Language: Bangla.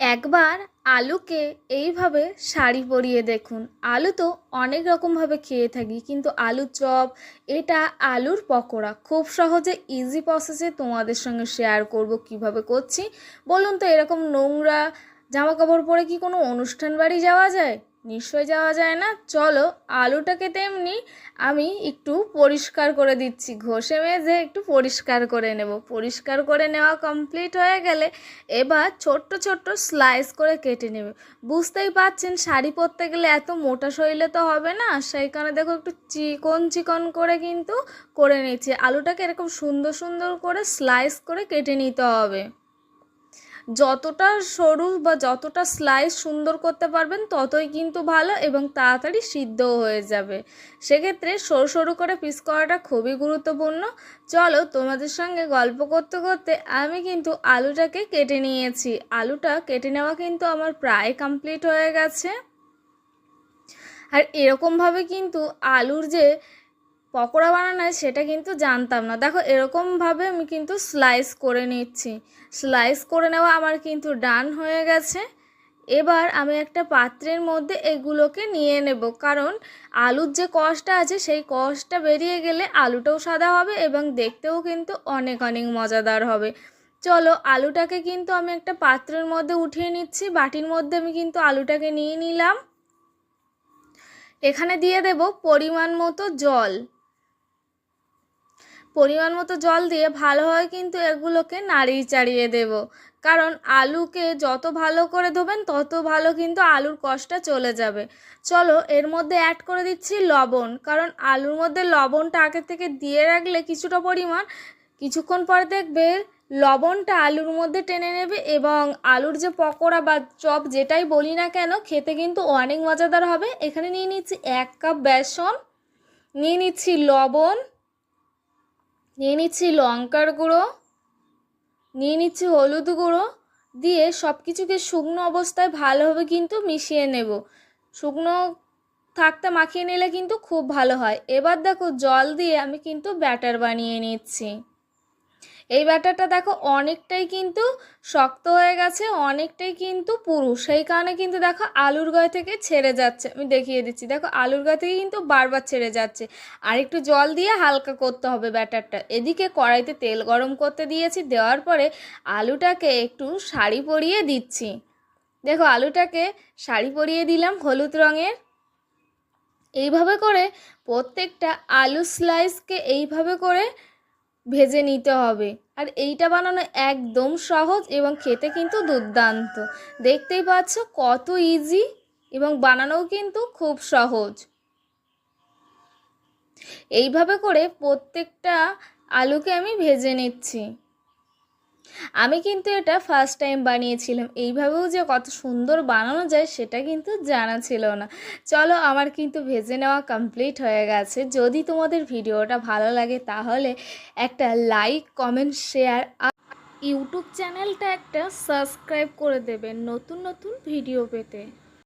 একবার আলুকে এইভাবে শাড়ি পরিয়ে দেখুন। আলু তো অনেক রকমভাবে খেয়ে থাকি, কিন্তু আলু চপ, এটা আলুর পকোড়া। খুব সহজে ইজি প্রসেসে তোমাদের সঙ্গে শেয়ার করব কীভাবে করছি। বলুন তো এরকম নোংরা জামাকাপড় পরে কি কোনো অনুষ্ঠান বাড়ি যাওয়া যায়? নিশ্চয় যাওয়া যায় না? চলো আলুটাকে তেমনি আমি একটু পরিষ্কার করে দিচ্ছি। ঘষে মেজে একটু পরিষ্কার করে নেব। পরিষ্কার করে নেওয়া কমপ্লিট হয়ে গেলে এবার ছোট্ট ছোট্ট স্লাইস করে কেটে নেবে। বুঝতেই পারছেন, শাড়ি পরতে গেলে এত মোটা শরীরে তো হবে না? সেই কারণে দেখো একটু চিকন চিকন করে কিন্তু করে নিচ্ছি। আলুটাকে এরকম সুন্দর সুন্দর করে স্লাইস করে কেটে নিতে হবে। যতটা সরু বা যতটা স্লাইস সুন্দর করতে পারবেন, ততই কিন্তু ভালো এবং তাড়াতাড়ি সিদ্ধও হয়ে যাবে। সেক্ষেত্রে সরু সরু করে পিস করাটা খুবই গুরুত্বপূর্ণ। চলো তোমাদের সঙ্গে গল্প করতে করতে আমি কিন্তু আলুটাকে কেটে নিয়েছি। আলুটা কেটে নেওয়া কিন্তু আমার প্রায় কমপ্লিট হয়ে গেছে। আর এরকমভাবে কিন্তু আলুর যে পকোড়া বানানো সেটা কিন্তু জানতাম না। দেখো, এরকমভাবে আমি কিন্তু স্লাইস করে নিচ্ছি। স্লাইস করে নেওয়া আমার কিন্তু ডান হয়ে গেছে। এবার আমি একটা পাত্রের মধ্যে এগুলোকে নিয়ে নেব। কারণ আলুর যে কষটা আছে, সেই কষটা বেরিয়ে গেলে আলুটাও সাদা হবে এবং দেখতেও কিন্তু অনেক অনেক মজাদার হবে। চলো, আলুটাকে কিন্তু আমি একটা পাত্রের মধ্যে উঠিয়ে নিচ্ছি। বাটির মধ্যে আমি কিন্তু আলুটাকে নিয়ে নিলাম। এখানে দিয়ে দেব পরিমাণ মতো জল। পরিমাণ মতো জল দিয়ে ভালোভাবে কিন্তু এগুলোকে নাড়িয়ে চাড়িয়ে দেব। কারণ আলুকে যত ভালো করে ধোবেন, তত ভালো কিন্তু আলুর কষটা চলে যাবে। চলো এর মধ্যে অ্যাড করে দিচ্ছি লবণ। কারণ আলুর মধ্যে লবণটা আগে থেকে দিয়ে রাখলে কিছুটা পরিমাণ, কিছুক্ষণ পর দেখবে লবণটা আলুর মধ্যে টেনে নেবে এবং আলুর যে পকোড়া বা চপ যেটাই বলি না কেন, খেতে কিন্তু অনেক মজাদার হবে। এখানে নিয়ে নিচ্ছি এক কাপ বেসন, নিয়ে নিচ্ছি লবণ নিয়ে নিচ্ছি লঙ্কার গুঁড়ো, নিয়ে নিচ্ছি হলুদ গুঁড়ো, দিয়ে সব কিছুকে শুকনো অবস্থায় ভালোভাবে কিন্তু মিশিয়ে নেব। শুকনো থাকতে মাখিয়ে নিলে কিন্তু খুব ভালো হয়। এবার দেখো জল দিয়ে আমি কিন্তু ব্যাটার বানিয়ে নিচ্ছি। এই ব্যাটারটা দেখো অনেকটাই কিন্তু শক্ত হয়ে গেছে, অনেকটাই কিন্তু পুরু সেই কারণে কিন্তু দেখো আলুর গায়ে থেকে ছেড়ে যাচ্ছে। আমি দেখিয়ে দিচ্ছি, দেখো আলুর গায়ে থেকে কিন্তু বারবার ছেড়ে যাচ্ছে। আর একটু জল দিয়ে হালকা করতে হবে ব্যাটারটা। এদিকে কড়াইতে তেল গরম করতে দিয়েছি, দেওয়ার পরে আলুটাকে একটু শাড়ি পরিয়ে দিচ্ছি। দেখো আলুটাকে শাড়ি পরিয়ে দিলাম হলুদ রঙের। এইভাবে করে প্রত্যেকটা আলু স্লাইসকে এইভাবে করে ভেজে নিতে হবে। আর এইটা বানানো একদম সহজ এবং খেতে কিন্তু দুর্দান্ত। দেখতেই পাচ্ছ কত ইজি এবং বানানোও কিন্তু খুব সহজ। এইভাবে করে প্রত্যেকটা আলুকে আমি ভেজে নিচ্ছি। আমি কিন্তু এটা ফার্স্ট টাইম বানিয়েছিলাম। এইভাবেও যে কত সুন্দর বানানো যায় সেটা কিন্তু জানা ছিল না। চলো আমার কিন্তু ভেজে নেওয়া কমপ্লিট হয়ে গেছে। যদি তোমাদের ভিডিওটা ভালো লাগে তাহলে একটা লাইক কমেন্ট শেয়ার আর ইউটিউব চ্যানেলটা একটা সাবস্ক্রাইব করে দেবেন নতুন নতুন ভিডিও পেতে।